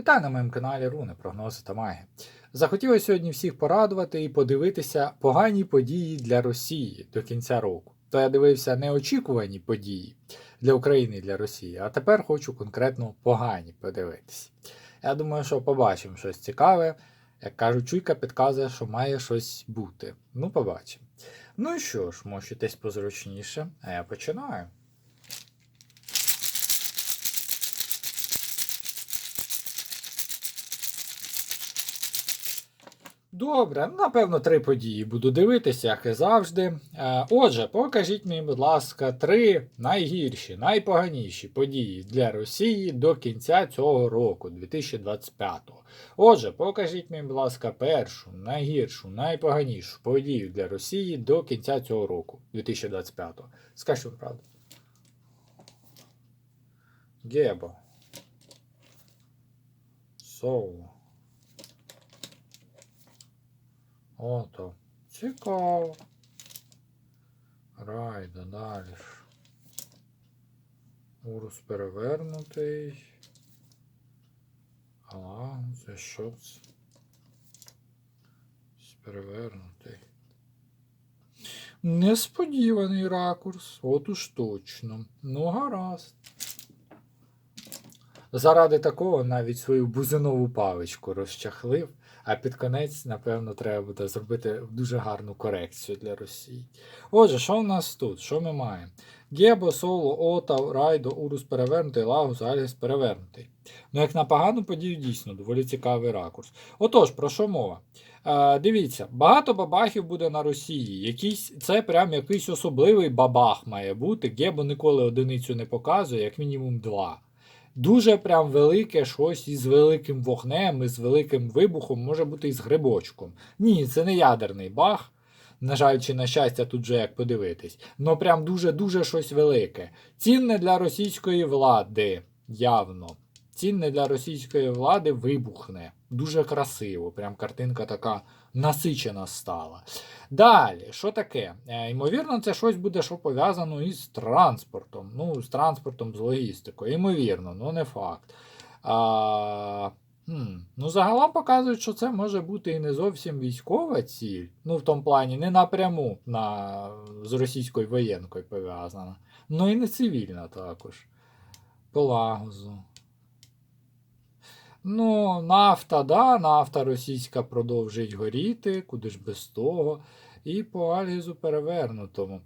Вітаю на моєму каналі Руни, прогнози та маги. Захотілося сьогодні всіх порадувати і подивитися погані події для Росії до кінця року. То я дивився неочікувані події для України і для Росії, а тепер хочу конкретно погані подивитися. Я думаю, що побачимо щось цікаве. Як кажуть, чуйка підказує, що має щось бути. Ну, побачимо. Ну і що ж, мощитесь позручніше, а я починаю. Добре, ну, напевно, три події буду дивитися, як і завжди. Е, Отже, покажіть мені, будь ласка, три найгірші, найпоганіші події для Росії до кінця цього року, 2025-го. Отже, покажіть мені, будь ласка, першу, найгіршу, найпоганішу подію для Росії до кінця цього року, 2025-го. Скажіть правду. Гебо. Соло. Ото. Цікаво. Райда далі. Урус перевернутий. А, це що це? Перевернутий. Несподіваний ракурс. От уж точно. Ну, гаразд. Заради такого навіть свою бузинову паличку розчахлив. А під конець, напевно, треба буде зробити дуже гарну корекцію для Росії. Отже, що в нас тут? Що ми маємо? Гебо, Соло, Ота, Райдо, Урус перевернутий, Лагус, Альгіс перевернутий. Ну, як на погану подію, дійсно, доволі цікавий ракурс. Отож, про що мова? Е, дивіться, багато бабахів буде на Росії. Якийсь, це прям якийсь особливий бабах має бути. Гебо ніколи одиницю не показує, як мінімум два. Дуже прям велике щось із великим вогнем, із великим вибухом, може бути і з грибочком. Ні, це не ядерний баг. На жаль, чи на щастя, тут же як подивитись. Ну прям дуже-дуже щось велике. Цінне для російської влади, явно. Цінне для російської влади вибухне. Дуже красиво. Прям картинка така насичена стала. Далі, що таке? Е, ймовірно, це щось буде, що пов'язано із транспортом. Ну, з транспортом, з логістикою. Ймовірно, ну не факт. А, хм, ну, загалом показують, що це може бути і не зовсім військова ціль. Ну, в тому плані, не напряму на, з російською воєнкою пов'язана. Ну і не цивільна також. Пелагозу. Ну, нафта, да, нафта російська продовжить горіти, куди ж без того. І по Альгізу перевернутому.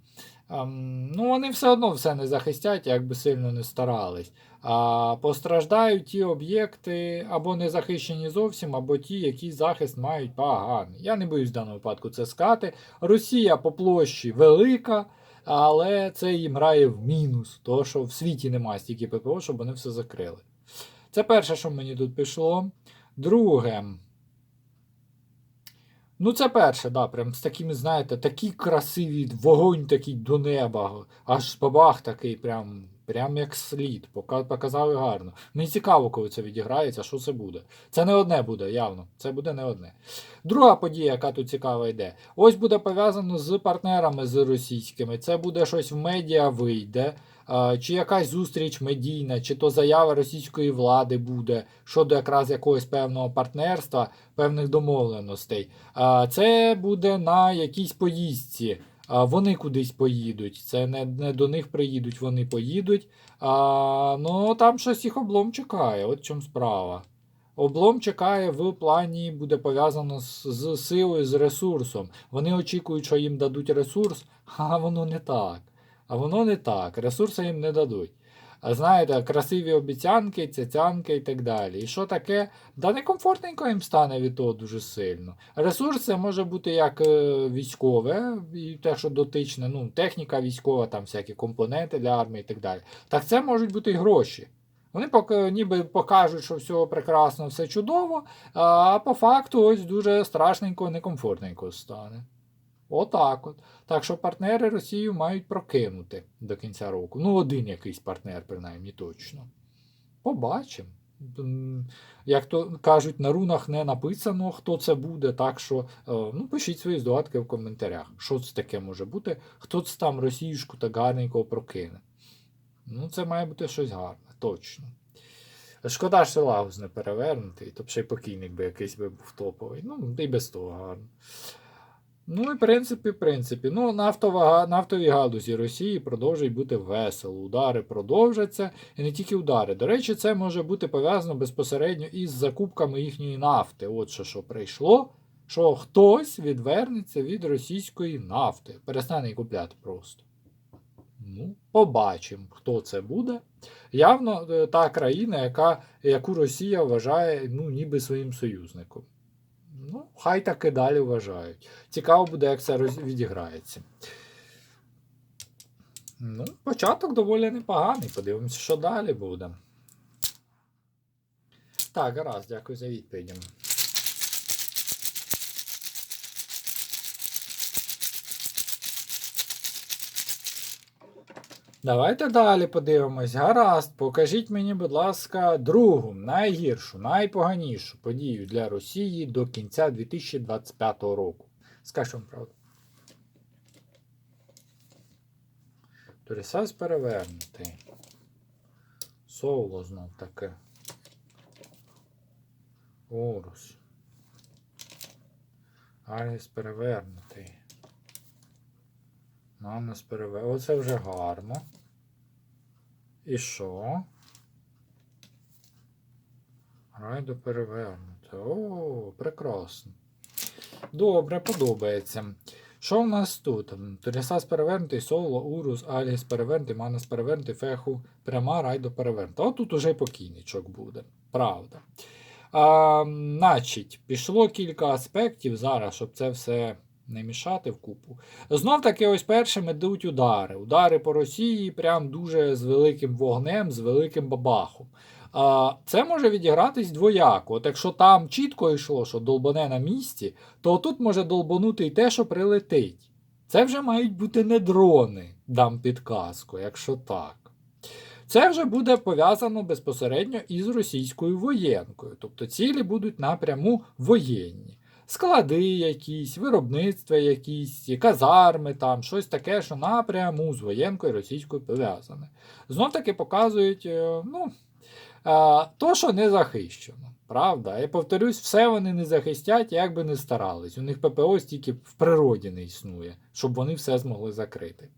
Ем, ну, вони все одно все не захистять, як би сильно не старались. А постраждають ті об'єкти або не захищені зовсім, або ті, які захист мають поганий. Я не боюсь в даному випадку це скати. Росія по площі велика, але це їм грає в мінус, тому що в світі немає стільки ППО, щоб вони все закрили. Це перше, що мені тут пішло. Друге. Ну, це перше, да, прям з такими, знаєте, такі красиві, вогонь такий до неба. Аж бабах такий, прям прям як слід. Показали гарно. Мені цікаво, коли це відіграється, що це буде. Це не одне буде, явно. Це буде не одне. Друга подія, яка тут цікава йде. Ось буде пов'язано з партнерами з російськими. Це буде щось в медіа вийде. Чи якась зустріч медійна, чи то заява російської влади буде щодо якраз якогось певного партнерства, певних домовленостей. Це буде на якійсь поїздці. Вони кудись поїдуть. Це не, не до них приїдуть, вони поїдуть. А, Ну там щось їх облом чекає. От в чому справа. Облом чекає в плані, буде пов'язано з, з силою, з ресурсом. Вони очікують, що їм дадуть ресурс, а воно не так. А воно не так. Ресурси їм не дадуть. А знаєте, красиві обіцянки, цяцянки і так далі. І що таке? Да некомфортненько їм стане від того дуже сильно. Ресурс це може бути як е, військове, і те, що дотичне, ну, техніка військова, там всякі компоненти для армії і так далі. Так це можуть бути і гроші. Вони поки ніби покажуть, що все прекрасно, все чудово, а по факту ось дуже страшненько, некомфортненько стане. Отак от. Так що партнери Росію мають прокинути до кінця року. Ну, один якийсь партнер, принаймні точно. Побачимо. Як то кажуть, на рунах не написано, хто це буде. Так що е, ну, пишіть свої здогадки в коментарях. Що це таке може бути? Хто це там росіюшку так гарненько прокине? Ну, це має бути щось гарне, точно. Шкода, що Лагус не перевернутий, то б ще й покійник би якийсь би був топовий. Ну, і без того гарно. Ну і в принципі, в принципі, ну, нафтова, нафтовій галузі Росії продовжують бути весело. Удари продовжаться. І не тільки удари. До речі, це може бути пов'язано безпосередньо із закупками їхньої нафти. От що, що прийшло, що хтось відвернеться від російської нафти. Перестане її купляти просто. Ну, побачимо, хто це буде. Явно е, та країна, яка, яку Росія вважає ну, ніби своїм союзником. Ну, хай так і далі вважають. Цікаво буде, як це відіграється. Ну, початок доволі непоганий. Подивимося, що далі буде. Так, гаразд, дякую за відповідь. Давайте далі подивимось. Гаразд, покажіть мені, будь ласка, другу, найгіршу, найпоганішу подію для Росії до кінця 2025 року. Скажу вам правду. Торісас перевернутий. Соло знов таке. Орус. Аріс перевернутий. Манус перевернутий. Оце вже гарно. І що? Райдо перевернути. О, прекрасно. Добре, подобається. Що в нас тут? Торісас перевернутий, Соло, Урус, Аліс перевернутий, Манас перевернутий, Феху, пряма, Райдо перевернута. От тут уже покійничок буде. Правда. А, значить, пішло кілька аспектів зараз, щоб це все не мішати в купу. Знов таки, ось першим ідуть удари. Удари по Росії прям дуже з великим вогнем, з великим бабахом. А, Це може відігратись двояко. От якщо там чітко йшло, що долбане на місці, то тут може долбанути і те, що прилетить. Це вже мають бути не дрони, дам підказку, якщо так. Це вже буде пов'язано безпосередньо із російською воєнкою. Тобто цілі будуть напряму воєнні. Склади якісь, виробництва якісь, казарми, там, щось таке, що напряму з воєнкою російською пов'язане. Знов таки показують, е, ну, е, то, що не захищено. Правда? Я повторюсь, все вони не захистять, як би не старались. У них ППО стільки в природі не існує, щоб вони все змогли закрити.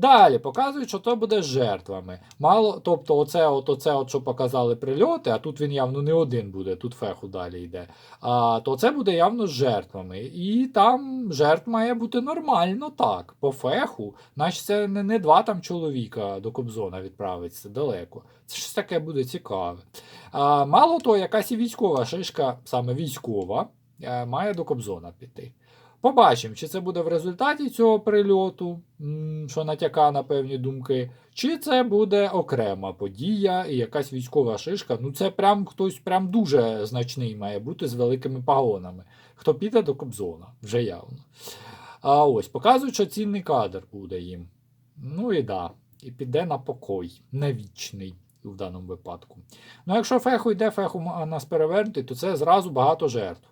Далі показують, що то буде жертвами. Мало, тобто, оце, от, оце, от, що показали прильоти, а тут він явно не один буде, тут феху далі йде. А, то це буде явно жертвами. І там жертв має бути нормально так. По феху, наче це не, не два там чоловіка до Кобзона відправиться далеко. Це щось таке буде цікаве. А, мало того, якась і військова шишка, саме військова, е, має до Кобзона піти. Побачимо, чи це буде в результаті цього прильоту, що натяка на певні думки, чи це буде окрема подія і якась військова шишка. Ну, це прям хтось прям дуже значний має бути з великими пагонами. Хто піде до Кобзона, вже явно. А ось показують, що цінний кадр буде їм. Ну і да, і піде на покой, на вічний в даному випадку. Ну, якщо феху йде, феху нас перевернути, то це зразу багато жертв.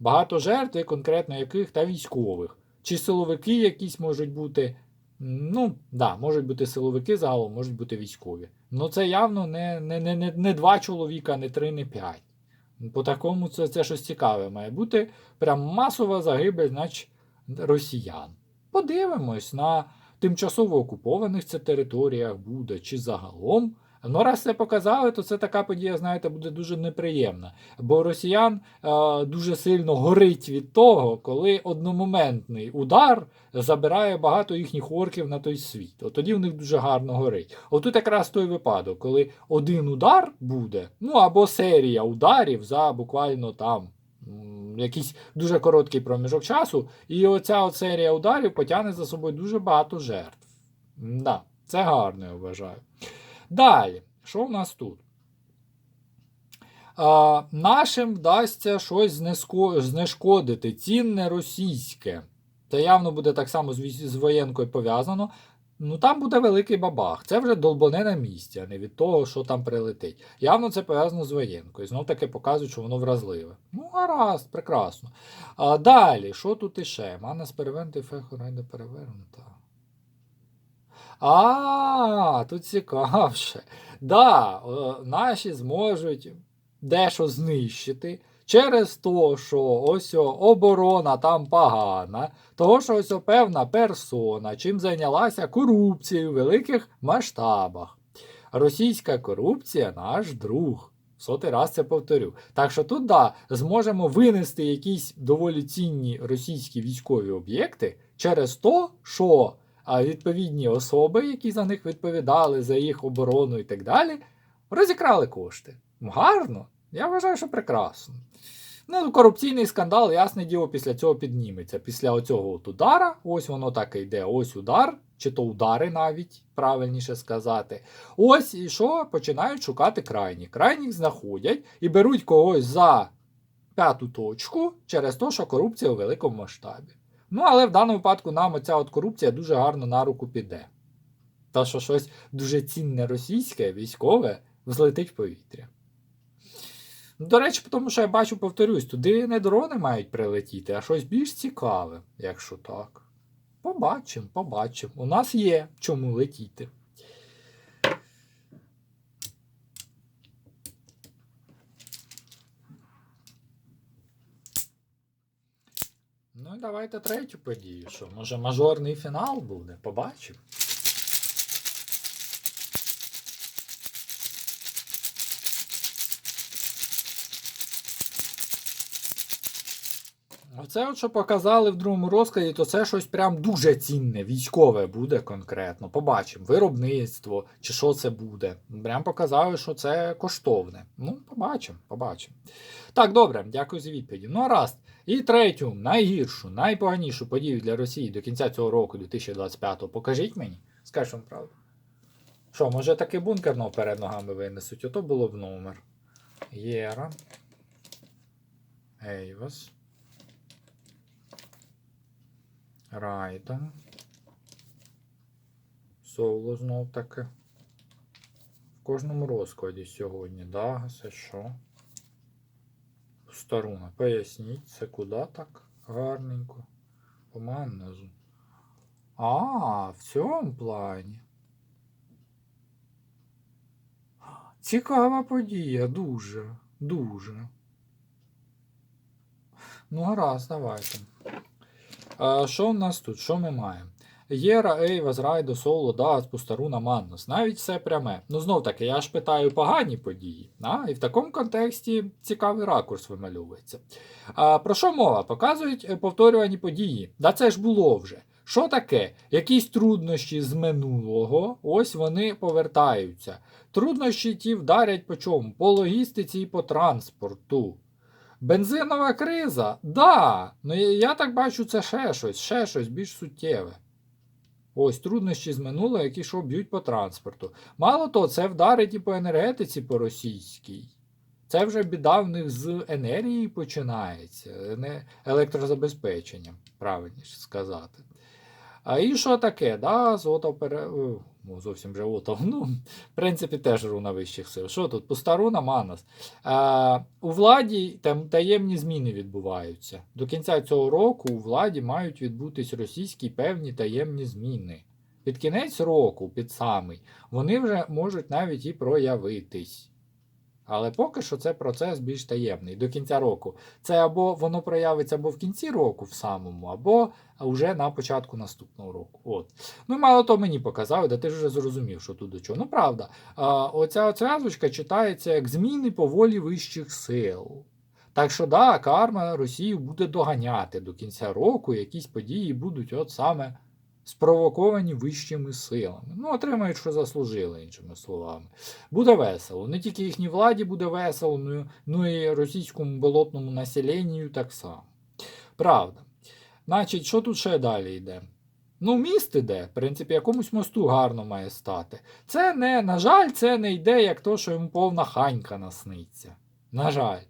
Багато жертв, конкретно яких та військових. Чи силовики якісь можуть бути. Ну, да, можуть бути силовики загалом, можуть бути військові. Ну це явно не, не, не, не, два чоловіка, не три, не п'ять. По такому це, це щось цікаве має бути. Прям масова загибель, значить, росіян. Подивимось на тимчасово окупованих це територіях буде, чи загалом. Ну, раз це показали, то це така подія, знаєте, буде дуже неприємна. Бо росіян е, дуже сильно горить від того, коли одномоментний удар забирає багато їхніх орків на той світ. От тоді в них дуже гарно горить. Отут якраз той випадок, коли один удар буде, ну або серія ударів за буквально там. Якийсь дуже короткий проміжок часу, і оця серія ударів потягне за собою дуже багато жертв. Да, це гарно, я вважаю. Далі, що в нас тут? А, нашим вдасться щось знешкодити, цінне російське. Це явно буде так само з, з воєнкою пов'язано. Ну там буде великий бабах. Це вже долбоне на місці, а не від того, що там прилетить. Явно це пов'язано з воєнкою. Знов таки показують, що воно вразливе. Ну, гаразд, прекрасно. А, далі, що тут іще? Манас перевернути, феху райда перевернута. А, тут цікавше. Да, е, наші зможуть дещо знищити через те, що ось оборона там погана, того, що ось певна персона, чим зайнялася корупцією в великих масштабах. Російська корупція наш друг. Сотий раз це повторю. Так що тут, да, зможемо винести якісь доволі цінні російські військові об'єкти через то, що а, відповідні особи, які за них відповідали, за їх оборону і так далі, розікрали кошти. Гарно. Я вважаю, що прекрасно. Ну, корупційний скандал, ясне діло, після цього підніметься. Після оцього от удара, ось воно так і йде, ось удар, чи то удари навіть, правильніше сказати. Ось і що починають шукати крайніх. Крайніх знаходять і беруть когось за п'яту точку через те, що корупція у великому масштабі. Ну, але в даному випадку нам оця от корупція дуже гарно на руку піде. Та що щось дуже цінне російське, військове, взлетить в повітря. До речі, тому що я бачу, повторюсь, туди не дрони мають прилетіти, а щось більш цікаве, якщо так. Побачимо, побачимо. У нас є чому летіти. Ну і давайте третю подію. Що, може мажорний фінал буде? Побачимо. Оце, що показали в другому розкладі, то це щось прям дуже цінне, військове буде конкретно. Побачимо, виробництво чи що це буде. Прям показали, що це коштовне. Ну, побачимо, побачимо. Так, добре, дякую за відповіді. Ну, а раз. І третю, найгіршу, найпоганішу подію для Росії до кінця цього року, 2025-го, покажіть мені. Скажіть вам правду. Що, може таки бункерно перед ногами винесуть? Ото було б номер. Єра. Ейвас. Райден. Соло знов таки. В кожному розкладі сьогодні. Дагас, а що? Старуна. Поясніть, це куди так гарненько? По маннезу. А, в цьому плані. Цікава подія, дуже, дуже. Ну, гаразд, давайте. Що в нас тут? Що ми маємо? Єра, Ейвас, Райдо, Соло, Дагас, Пустаруна, Маннус. Навіть все пряме. Ну, знов таки, я ж питаю погані події. А? І в такому контексті цікавий ракурс вимальовується. А, про що мова? Показують е, повторювані події. Да це ж було вже. Що таке? Якісь труднощі з минулого, ось вони повертаються. Труднощі ті вдарять по чому? По логістиці і по транспорту. Бензинова криза? Да. Ну я, так бачу, це ще щось, ще щось більш суттєве. Ось труднощі з минулого, які що б'ють по транспорту. Мало того, це вдарить і по енергетиці по російській. Це вже біда в них з енергії починається, не електрозабезпеченням, правильніше сказати. А і що таке? Да, з пере... Ну, зовсім вже ото. Ну, в принципі, теж руна вищих сил. Що тут? Пуста руна Манас. А, у владі там таємні зміни відбуваються. До кінця цього року у владі мають відбутись російські певні таємні зміни. Під кінець року, під самий, вони вже можуть навіть і проявитись. Але поки що це процес більш таємний. До кінця року. Це або воно проявиться або в кінці року, в самому, або вже на початку наступного року. От. Ну, мало то мені показали, де ти ж вже зрозумів, що тут до чого. Ну, правда, а, оця оця читається як зміни по волі вищих сил. Так що, да, карма Росію буде доганяти до кінця року, якісь події будуть от саме спровоковані вищими силами. Ну, отримають, що заслужили, іншими словами. Буде весело. Не тільки їхній владі буде весело, ну, ну і російському болотному населенню так само. Правда. Значить, що тут ще далі йде? Ну, міст іде, в принципі, якомусь мосту гарно має стати. Це не, на жаль, це не йде, як то, що йому повна ханька насниться. На жаль.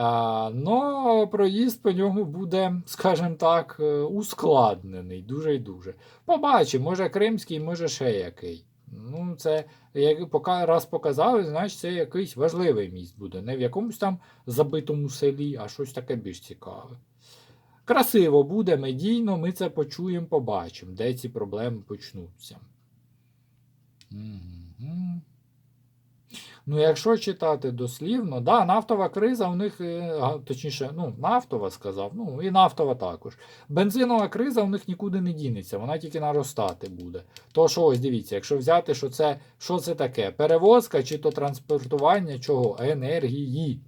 А, но проїзд по ньому буде, скажімо так, е, ускладнений дуже і дуже. Побачимо, може кримський, може ще який. Ну, це як раз показали, значить це якийсь важливий міст буде. Не в якомусь там забитому селі, а щось таке більш цікаве. Красиво буде, медійно, ми це почуємо, побачимо, де ці проблеми почнуться. Мгм. Ну, якщо читати дослівно, да, нафтова криза у них, е, точніше, ну, нафтова сказав, ну і нафтова також. Бензинова криза у них нікуди не дінеться, вона тільки наростати буде. То що ось дивіться, якщо взяти, що це, що це таке? Перевозка чи то транспортування чого? Енергії.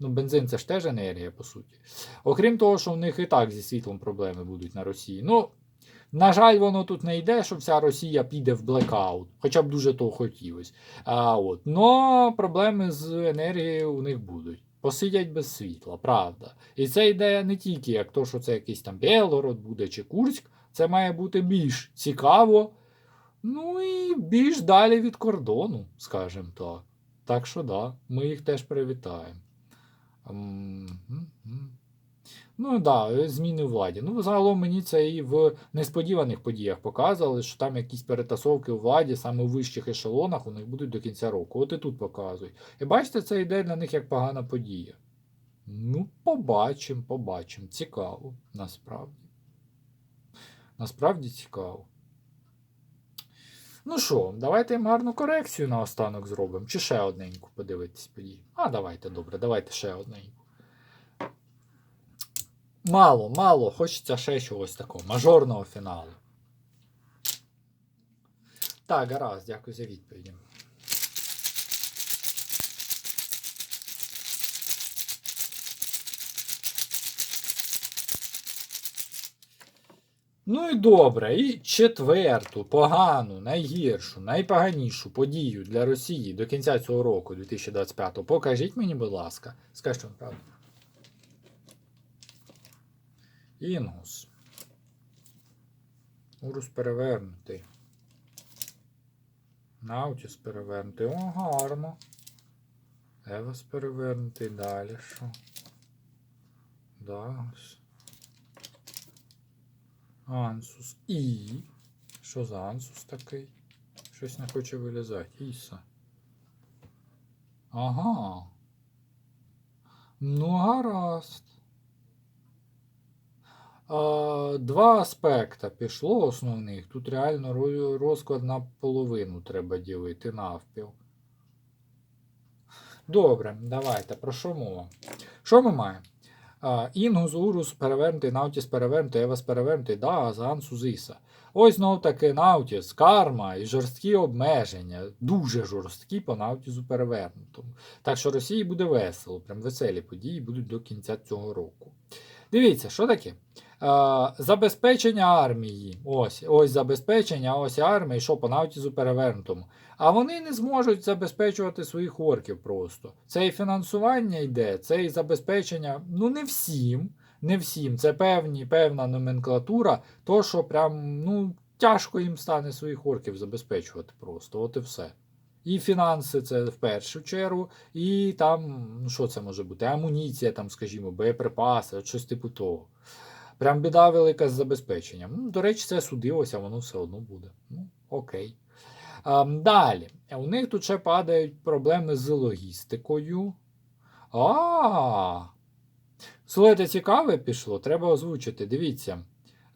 Ну, бензин це ж теж енергія, по суті. Окрім того, що в них і так зі світлом проблеми будуть на Росії. Ну, на жаль, воно тут не йде, що вся Росія піде в блекаут, хоча б дуже того хотілося. А. Но проблеми з енергією у них будуть. Посидять без світла, правда. І це йде не тільки як то, що це якийсь там Білгород буде чи Курськ, це має бути більш цікаво, ну і більш далі від кордону, скажімо так. Так що да, ми їх теж привітаємо. Ну да, зміни у владі. Ну, загалом мені це і в несподіваних подіях показували, що там якісь перетасовки у владі, саме у вищих ешелонах, у них будуть до кінця року. От і тут показують. І бачите, це йде для них як погана подія. Ну, побачимо, побачимо. Цікаво, насправді. Насправді цікаво. Ну що, давайте їм гарну корекцію наостанок зробимо. Чи ще одненьку подивитись події? А, давайте, добре, давайте ще одненьку. Мало, мало, хочеться ще чогось такого, мажорного фіналу. Так, гаразд, дякую за відповіді. Ну і добре, і четверту, погану, найгіршу, найпоганішу подію для Росії до кінця цього року, 2025, покажіть мені, будь ласка. Скажіть, що правда. Інгус. Урус перевернутий. Наутіс перевернутий. О, гарно. Евас перевернутий. Далі що? Дагас. Ансус. І. Що за ансус такий? Щось не хоче вилізати. Іса. Ага. Ну, гаразд. Два аспекта пішло основних. Тут реально розклад на половину треба ділити навпіл. Добре, давайте. Про що мова? Що ми маємо? Інгус, Урус перевернутий, Наутіс перевернутий, Евас перевернутий, Дагас, Ансус, Іса. Ось знов таки Наутіс, карма і жорсткі обмеження. Дуже жорсткі по Наутісу перевернутому. Так що Росії буде весело, прям веселі події будуть до кінця цього року. Дивіться, що таке? Е, забезпечення армії. Ось, ось забезпечення, ось армії, що по Наутізу перевернутому. А вони не зможуть забезпечувати своїх орків просто. Це і фінансування йде, це і забезпечення. Ну, не всім. Не всім. Це певні, певна номенклатура, то що прям ну, тяжко їм стане своїх орків забезпечувати просто. От і все. І фінанси це в першу чергу, і там, ну що це може бути? Амуніція, там, скажімо, боєприпаси, щось типу того. Прям біда велика з забезпеченням. Ну, до речі, це судилося, воно все одно буде. Ну, окей. А, далі. У них тут ще падають проблеми з логістикою. А. Слухайте, цікаве пішло, треба озвучити. Дивіться.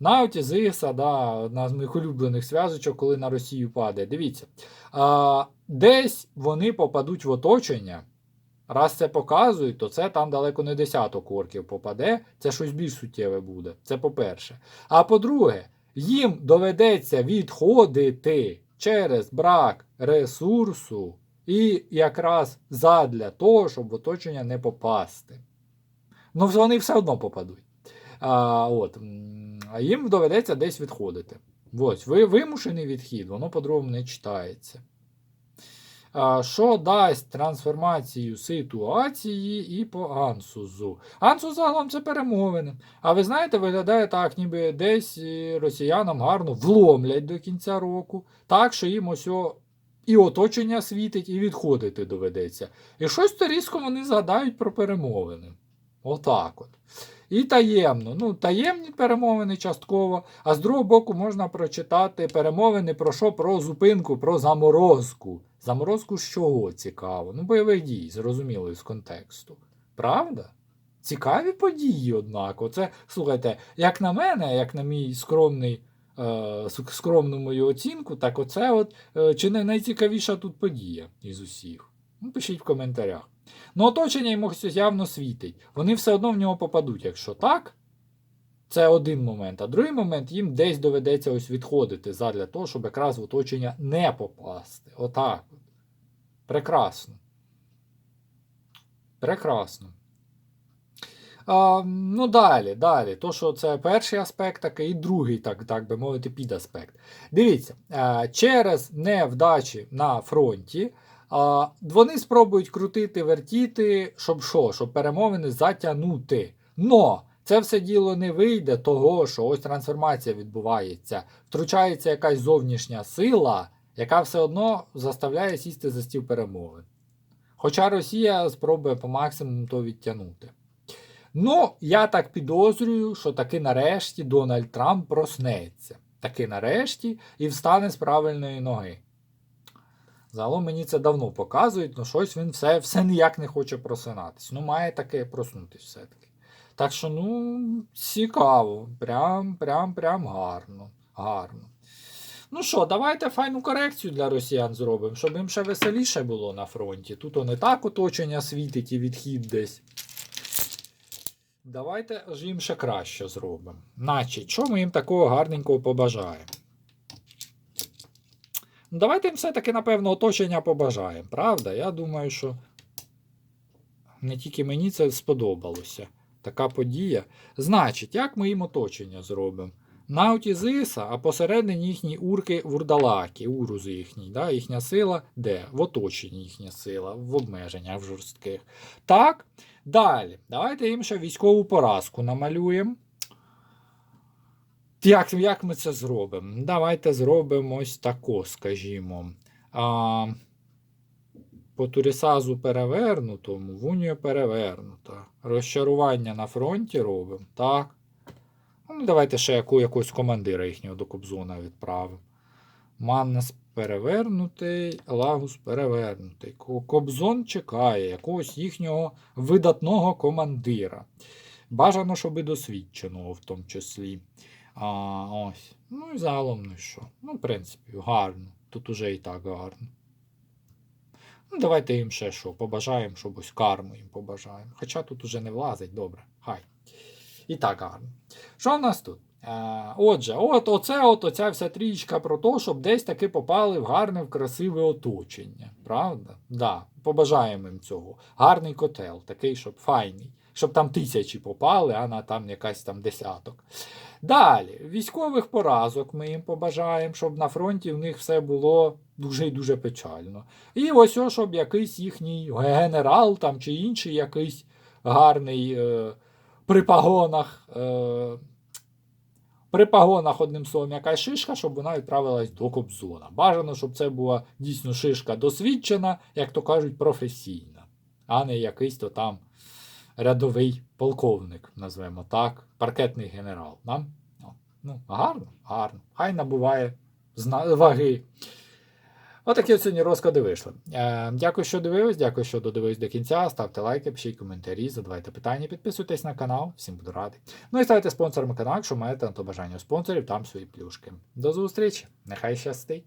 Науті Зиса, да, одна з моїх улюблених зв'язочок, коли на Росію падає. Дивіться. А, десь вони попадуть в оточення. Раз це показують, то це там далеко не десяток орків попаде, це щось більш суттєве буде. Це по-перше. А по-друге, їм доведеться відходити через брак ресурсу і якраз задля того, щоб в оточення не попасти. Ну, вони все одно попадуть. А, от, а їм доведеться десь відходити. Ось, ви, вимушений відхід, воно по-другому не читається. Що дасть трансформацію ситуації і по Ансузу? Ансус загалом це перемовини. А ви знаєте, виглядає так, ніби десь е, росіянам гарно вломлять до кінця року, так що їм ось і оточення світить, і відходити доведеться. І щось то різко вони згадають про перемовини. Отак от. І таємно. Ну, таємні перемовини частково, а з другого боку можна прочитати перемовини про що? Про зупинку, про заморозку. Заморозку з чого цікаво? Ну, бойових дій, зрозуміло з контексту. Правда? Цікаві події, однак. Оце, слухайте, як на мене, як на мій скромний, е, скромну мою оцінку, так оце от, е, чи не найцікавіша тут подія із усіх. Ну, пишіть в коментарях. Ну, оточення йому явно світить. Вони все одно в нього попадуть. Якщо так, це один момент. А другий момент їм десь доведеться ось відходити задля того, щоб якраз в оточення не попасти. Отак. Прекрасно. Прекрасно. А, ну, далі, далі. То, що це перший аспект, такий, і другий, так, так би мовити, підаспект. Дивіться, через невдачі на фронті а, вони спробують крутити, вертіти, щоб що? Щоб перемовини затягнути. Но це все діло не вийде, того, що ось трансформація відбувається. Втручається якась зовнішня сила, яка все одно заставляє сісти за стіл перемовин. Хоча Росія спробує по максимуму то відтягнути. Ну, я так підозрюю, що таки нарешті Дональд Трамп проснеться. Таки нарешті і встане з правильної ноги. Загалом мені це давно показують, але щось він все, все ніяк не хоче просинатись. Ну, має таке проснутись все-таки. Так що, ну, цікаво. Прям, прям, прям гарно. Гарно. Ну що, давайте файну корекцію для росіян зробимо, щоб їм ще веселіше було на фронті. Тут не так оточення світить і відхід десь. Давайте ж їм ще краще зробимо. Значить, що ми їм такого гарненького побажаємо? Ну, давайте їм все-таки, напевно, оточення побажаємо, правда? Я думаю, що не тільки мені це сподобалося. Така подія. Значить, як ми їм оточення зробимо? Науті Зиса, а посередині їхні урки вурдалаки, урузи їхні, да? їхня сила де? В оточенні їхня сила, в обмеженнях в жорстких. Так, далі. Давайте їм ще військову поразку намалюємо. Як, як ми це зробимо? Давайте зробимо ось тако, скажімо. А, по Турісазу перевернутому, в унію перевернута. Розчарування на фронті робимо. Так. Ну, давайте ще яку, якогось командира їхнього до Кобзона відправимо. Маннес перевернутий, Лагус перевернутий. Кобзон чекає якогось їхнього видатного командира. Бажано, щоб і досвідченого в тому числі. А, ось. Ну і загалом, ну що? Ну, в принципі, гарно. Тут уже і так гарно. Ну, давайте їм ще що, побажаємо, щоб ось карму їм побажаємо. Хоча тут уже не влазить, добре. Хай. І так гарно. Що в нас тут? Е, отже, от оце от оця вся трічка про те, щоб десь таки попали в гарне, в красиве оточення. Правда? Да, побажаємо їм цього. Гарний котел, такий, щоб файний. Щоб там тисячі попали, а на там якась там десяток. Далі, військових поразок ми їм побажаємо, щоб на фронті в них все було дуже і дуже печально. І ось, щоб якийсь їхній генерал там чи інший якийсь гарний е, при пагонах. Е, при пагонах, одним словом, якась шишка, щоб вона відправилась до Кобзона. Бажано, щоб це була дійсно шишка досвідчена, як то кажуть, професійна, а не якийсь то там рядовий полковник, назвемо так, паркетний генерал. Да? Ну, Ну, гарно, гарно. Хай набуває ваги. Отакі от сьогодні розклади вийшли. Е, дякую, що дивились, дякую, що додивились до кінця. Ставте лайки, пишіть коментарі, задавайте питання, підписуйтесь на канал, всім буду радий. Ну і ставайте спонсорами каналу, якщо маєте на то бажання у спонсорів, там свої плюшки. До зустрічі! Нехай щастить!